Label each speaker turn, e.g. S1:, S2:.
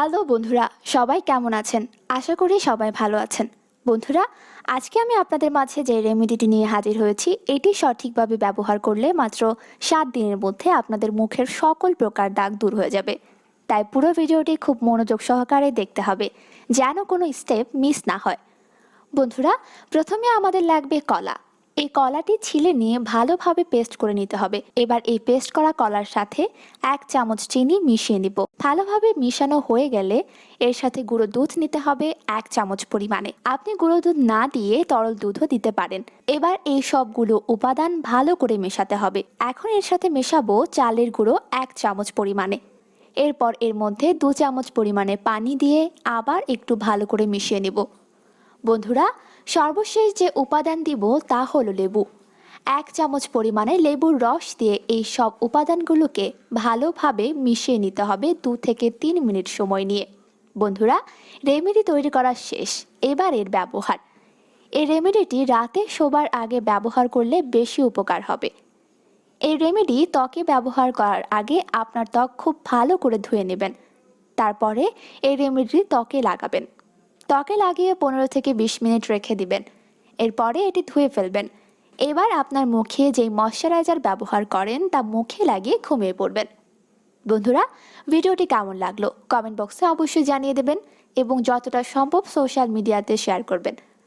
S1: Hello বন্ধুরা, সবাই কেমন আছেন? আশা করি সবাই ভালো আছেন। বন্ধুরা, আজকে আমি আপনাদের মাঝে যে রেমেডিটি নিয়ে হাজির হয়েছি, এটি সঠিকভাবে ব্যবহার করলে মাত্র সাত দিনের মধ্যে আপনাদের মুখের সকল প্রকার দাগ দূর হয়ে যাবে। তাই পুরো ভিডিওটি খুব মনোযোগ সহকারে দেখতে হবে, যেন কোনো স্টেপ মিস না হয়। বন্ধুরা, প্রথমে আমাদের লাগবে কলা। এই কলাটি ছিলে নিয়ে ভালোভাবে পেস্ট করে নিতে হবে। এবার এই পেস্ট করা কলার সাথে এক চামচ চিনি মিশিয়ে নিব। ভালোভাবে মিশানো হয়ে গেলে এর সাথে গুঁড়ো দুধ নিতে হবে এক চামচ পরিমাণে। আপনি গুঁড়ো দুধ না দিয়ে তরল দুধও দিতে পারেন। এবার এই সবগুলো উপাদান ভালো করে মেশাতে হবে। এখন এর সাথে মেশাবো চালের গুঁড়ো এক চামচ পরিমাণে। এরপর এর মধ্যে দু চামচ পরিমাণে পানি দিয়ে আবার একটু ভালো করে মিশিয়ে নেব। বন্ধুরা সর্বশেষ যে উপাদান দিব তা হলো লেবু। এক চামচ পরিমাণে লেবুর রস দিয়ে এই সব উপাদানগুলোকে ভালোভাবে মিশিয়ে নিতে হবে দু থেকে তিন মিনিট সময় নিয়ে। বন্ধুরা, রেমেডি তৈরি করা শেষ। এবার এর ব্যবহার। এই রেমেডিটি রাতে শোবার আগে ব্যবহার করলে বেশি উপকার হবে। এই রেমেডি ত্বকে ব্যবহার করার আগে আপনার ত্বক খুব ভালো করে ধুয়ে নেবেন। তারপরে এই রেমেডি ত্বকে লাগাবেন। ত্বকে লাগিয়ে পনেরো থেকে বিশ মিনিট রেখে দিবেন। এরপরে এটি ধুয়ে ফেলবেন। এবার আপনার মুখে যেই ময়শ্চারাইজার ব্যবহার করেন তা মুখে লাগিয়ে ঘুমিয়ে পড়বেন। বন্ধুরা, ভিডিওটি কেমন লাগল? কমেন্ট বক্সে অবশ্যই জানিয়ে দেবেন এবং যতটা সম্ভব সোশ্যাল মিডিয়াতে শেয়ার করবেন।